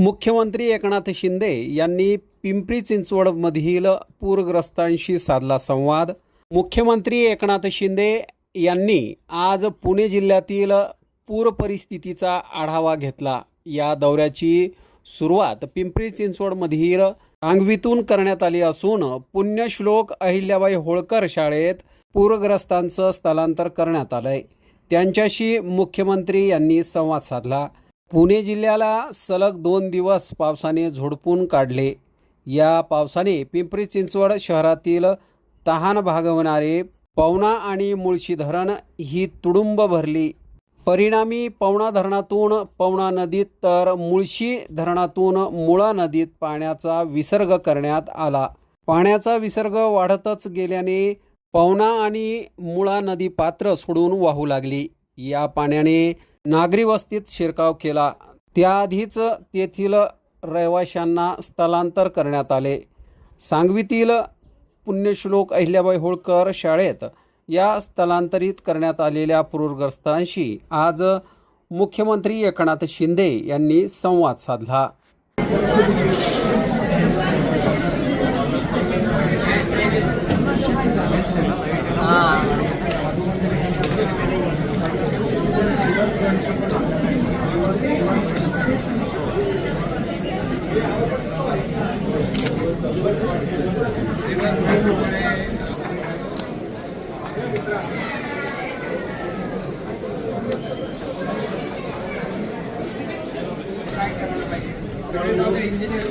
मुख्यमंत्री एकनाथ शिंदे यांनी पिंपरी चिंचवडमधील पूरग्रस्तांशी साधला संवाद. मुख्यमंत्री एकनाथ शिंदे यांनी आज पुणे जिल्ह्यातील पूर परिस्थितीचा आढावा घेतला. या दौऱ्याची सुरुवात पिंपरी चिंचवडमधील सांगवीतून करण्यात आली असून पुण्यश्लोक अहिल्याबाई होळकर शाळेत पूरग्रस्तांचं स्थलांतर करण्यात आलंय. त्यांच्याशी मुख्यमंत्री यांनी संवाद साधला. पुणे जिल्ह्याला सलग दोन दिवस पावसाने झोडपून काढले. या पावसाने पिंपरी चिंचवड शहरातील तहान भागवणारे पवना आणि मुळशी धरण ही तुडुंब भरली. परिणामी पवना धरणातून पवना नदीत तर मुळशी धरणातून मुळा नदीत पाण्याचा विसर्ग करण्यात आला. पाण्याचा विसर्ग वाढतच गेल्याने पवना आणि मुळा नदी पात्र सोडून वाहू लागली. या पाण्याने नागरी वस्तीत शिरकाव केला. त्याआधीच तेथील रहिवाशांना स्थलांतर करण्यात आले. सांगवीतील पुण्यश्लोक अहिल्याबाई होळकर शाळेत या स्थलांतरित करण्यात आलेल्या पूरग्रस्तांशी आज मुख्यमंत्री एकनाथ शिंदे यांनी संवाद साधला. इंजिनियर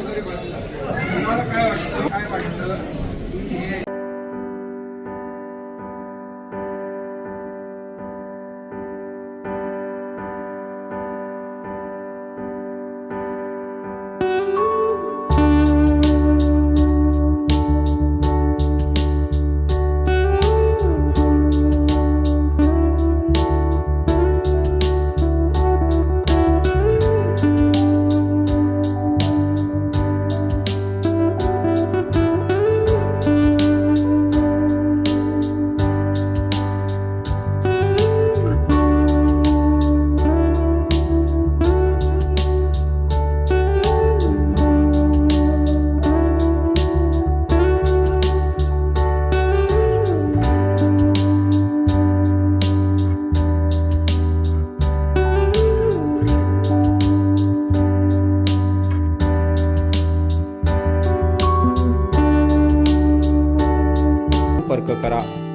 संपर्क करा.